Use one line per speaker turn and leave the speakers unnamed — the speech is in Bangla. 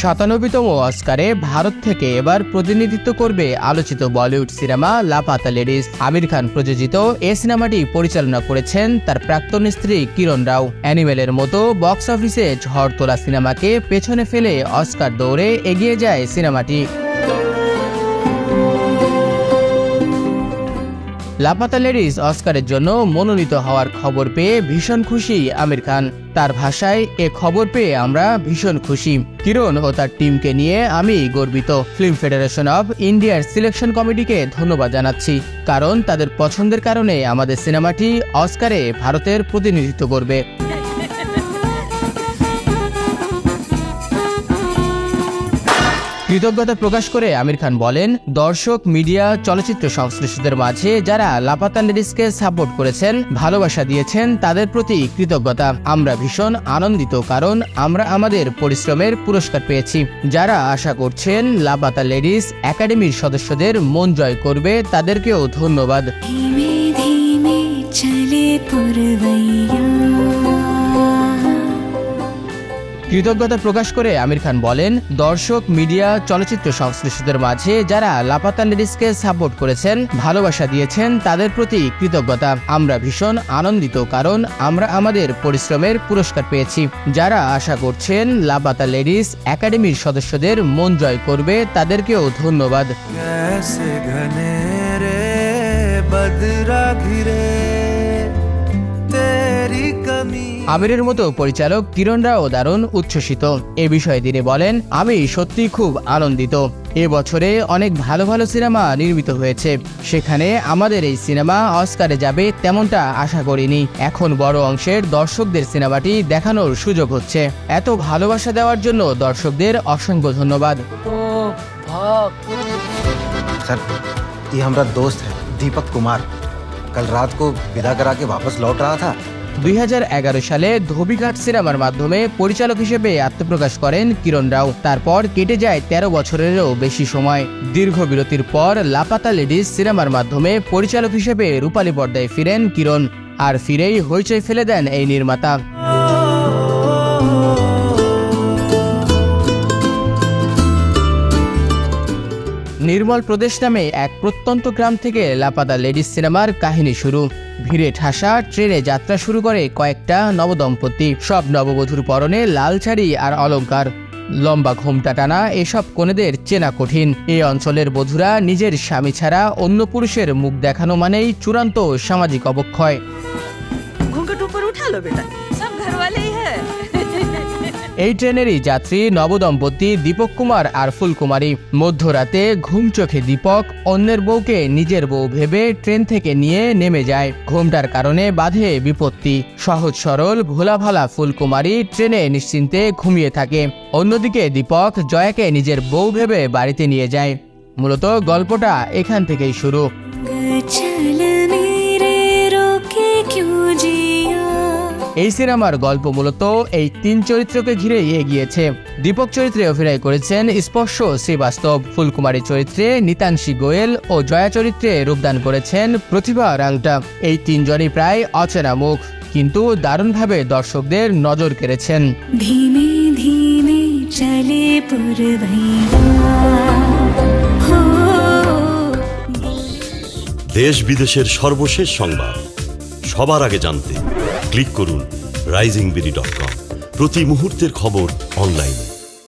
সাতানব্বইতম অস্কারে ভারত থেকে এবার প্রতিনিধিত্ব করবে আলোচিত বলিউড সিনেমা লাপাতা লেডিস। আমির খান প্রযোজিত এ সিনেমাটি পরিচালনা করেছেন তার প্রাক্তন স্ত্রী কিরণ রাও। অ্যানিমেলের মতো বক্স অফিসে ঝড় তোলা সিনেমাকে পেছনে ফেলে অস্কার দৌড়ে এগিয়ে যায় সিনেমাটি। লাপাতা লেডিস অস্কারের জন্য মনোনীত হওয়ার খবর পেয়ে ভীষণ খুশি আমির খান। তার ভাষায়, এ খবর পেয়ে আমরা ভীষণ খুশি। কিরণ ও তার টিমকে নিয়ে আমি গর্বিত। ফিল্ম ফেডারেশন অব ইন্ডিয়ার সিলেকশন কমিটিকে ধন্যবাদ জানাচ্ছি, কারণ তাদের পছন্দের কারণে আমাদের সিনেমাটি অস্কারে ভারতের প্রতিনিধিত্ব করবে। কৃতজ্ঞতা প্রকাশ করে আমির খান বলেন, দর্শক, মিডিয়া, চলচ্চিত্র সংশ্লিষ্টদের মাঝে যারা লাপাতা লেডিসকে সাপোর্ট করেছেন, ভালোবাসা দিয়েছেন, তাদের প্রতি কৃতজ্ঞতা। আমরা ভীষণ আনন্দিত কারণ আমরা আমাদের পরিশ্রমের পুরস্কার পেয়েছি। যারা আশা করছেন লাপাতা লেডিস একাডেমির সদস্যদের মন জয় করবে, তাদেরকেও ধন্যবাদ। কৃতজ্ঞতা প্রকাশ করে আমির খান বলেন, দর্শক, মিডিয়া, চলচ্চিত্র সংশ্লিষ্টদের মাঝে যারা লাপাতা লেডিসকে সাপোর্ট করেছেন, ভালোবাসা দিয়েছেন, তাদের প্রতি কৃতজ্ঞতা। আমরা ভীষণ আনন্দিত কারণ আমরা আমাদের পরিশ্রমের পুরস্কার পেয়েছি। যারা আশা করছেন লাপাতা লেডিস একাডেমির সদস্যদের মন জয় করবে, তাদেরকেও ধন্যবাদ।
ঘনে রে বদরা ঘিরে
আমিরের মতো পরিচালক কিরণ রাও দারুণ উচ্ছ্বসিত এ বিষয়ে তিনি বলেন আমি সত্যি খুব আনন্দিত এ বছরে অনেক ভালো ভালো সিনেমা নির্মিত হয়েছে সেখানে আমাদের এই সিনেমা অস্কারে যাবে তেমনটা আশা করিনি এখন বড় অংশের দর্শকদের সিনেমাটি দেখানোর সুযোগ হচ্ছে এত ভালোবাসা দেওয়ার জন্য দর্শকদের অসংখ্য ধন্যবাদ
सर ये हमारा दोस्त है दीपक कुमार कल रात को विदा करा के वापस लौट रहा था
দুই হাজার এগারো সালে ধোবিঘাট সিনেমার মাধ্যমে পরিচালক হিসেবে আত্মপ্রকাশ করেন কিরণ রাও। তারপর কেটে যায় তেরো বছরেরও বেশি সময়। দীর্ঘ বিরতির পর লাপাতা লেডিস সিনেমার মাধ্যমে পরিচালক হিসেবে রূপালী পর্দায় ফিরেন কিরণ। আর ফিরেই হইচই ফেলে দেন এই নির্মাতা। নির্মল প্রদেশ নামে এক প্রত্যন্ত গ্রাম থেকে লাপাদা লেডিস সিনেমার কাহিনী শুরু। ভিড়ে ঠাসা ট্রেনে যাত্রা শুরু করে কয়েকটা নবদম্পতি। সব নববধূর পরনে লাল শাড়ি আর অলঙ্কার লম্বা ঘোমটা টানা এসব কোনেদের চেনা কঠিন। এই অঞ্চলের বধুরা নিজের স্বামী ছাড়া অন্য পুরুষের মুখ দেখানো মানেই চূড়ান্ত সামাজিক অবক্ষয়।
ঘুমটা উঠালো বেটা।
এই ট্রেনেরই যাত্রী নবদম্পতি দীপক কুমার আর ফুলকুমারী। মধ্যরাতে ঘুম চোখে দীপক, অন্যের বউকে নিজের বউ ভেবে ট্রেন থেকে নিয়ে নেমে যায়। ঘুমটার কারণে বাধে বিপত্তি। সহজ সরল ভোলা ভালা ফুলকুমারী ট্রেনে নিশ্চিন্তে ঘুমিয়ে থাকে। অন্যদিকে দীপক জয়াকে নিজের বউ ভেবে বাড়িতে নিয়ে যায়। মূলত গল্পটা এখান থেকেই শুরু। এই সিনেমার গল্প মূলত এই তিন চরিত্রকে ঘিরেই এগিয়েছে। দীপক চরিত্রে অভিনয় করেছেন স্পর্শ শ্রীবাস্তব। ফুলকুমারী চরিত্রে নিতাংশী গোয়েল ও জয়া চরিত্রে রূপদান করেছেন প্রতিভা রাংটা। এই তিনজনই প্রায় অচেনা মুখ কিন্তু দারুণভাবে দর্শকদের নজর কেড়েছেন।
দেশ বিদেশের সর্বশেষ সংবাদ সবার আগে জানতে। ক্লিক করুন রাইজিং বিডি ডট কম প্রতি মুহূর্তের খবর অনলাইনে